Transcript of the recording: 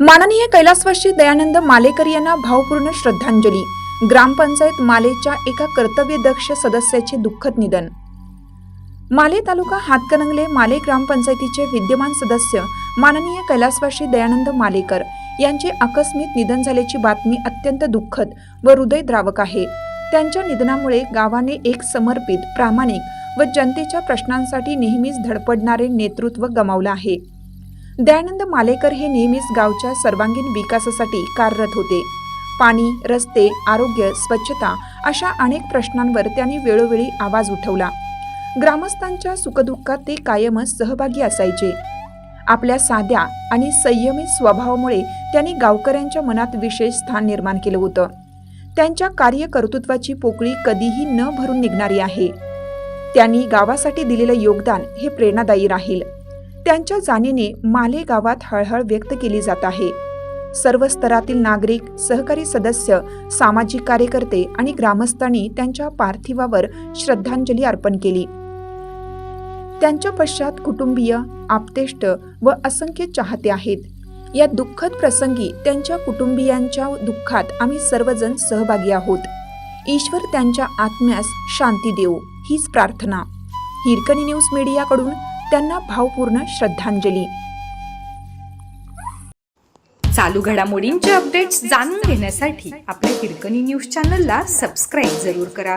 माननीय कैलासवासी दयानंद मालेकर यांना भावपूर्ण श्रद्धांजली. ग्रामपंचायत मालेच्या एका कर्तव्यदक्ष सदस्याचे दुःखद निधन. माले तालुका हातकणंगले माले ग्रामपंचायतीचे विद्यमान सदस्य माननीय कैलासवासी दयानंद मालेकर यांचे आकस्मिक निधन झाल्याची बातमी अत्यंत दुःखद व हृदयद्रावक आहे. त्यांच्या निधनामुळे गावाने एक समर्पित प्रामाणिक व जनतेच्या प्रश्नांसाठी नेहमीच धडपडणारे नेतृत्व गमावलं आहे. दयानंद मालेकर हे नेहमीच गावच्या सर्वांगीण विकासासाठी कार्यरत होते. पाणी रस्ते आरोग्य स्वच्छता अशा अनेक प्रश्नांवर त्यांनी वेळोवेळी आवाज उठवला. ग्रामस्थांच्या सुखदुःखात ते कायमच सहभागी असायचे. आपल्या साध्या आणि संयमी स्वभावामुळे त्यांनी गावकऱ्यांच्या मनात विशेष स्थान निर्माण केलं होतं. त्यांच्या कार्यकर्तृत्वाची पोकळी कधीही न भरून निघणारी आहे. त्यांनी गावासाठी दिलेलं योगदान हे प्रेरणादायी राहील. त्यांच्या जाणीने माले गावात हळहळ व्यक्त केली जात आहे. सर्व स्तरातील नागरिक सहकारी सदस्य सामाजिक कार्यकर्ते आणि ग्रामस्थांनी त्यांच्या पार्थिवावर श्रद्धांजली अर्पण केली. त्यांच्या पश्चात कुटुंबीय आप्तेष्ट व असंख्य चाहते आहेत. या दुःखद प्रसंगी त्यांच्या कुटुंबियांच्या दुःखात आम्ही सर्वजण सहभागी आहोत. ईश्वर त्यांच्या आत्म्यास शांती देऊ हीच प्रार्थना. हिरकणी न्यूज मीडियाकडून त्यांना भावपूर्ण श्रद्धांजली. चालू घडामोडींचे अपडेट्स जाणून घेण्यासाठी आपल्या हिरकणी न्यूज चॅनलला सबस्क्राईब जरूर करा.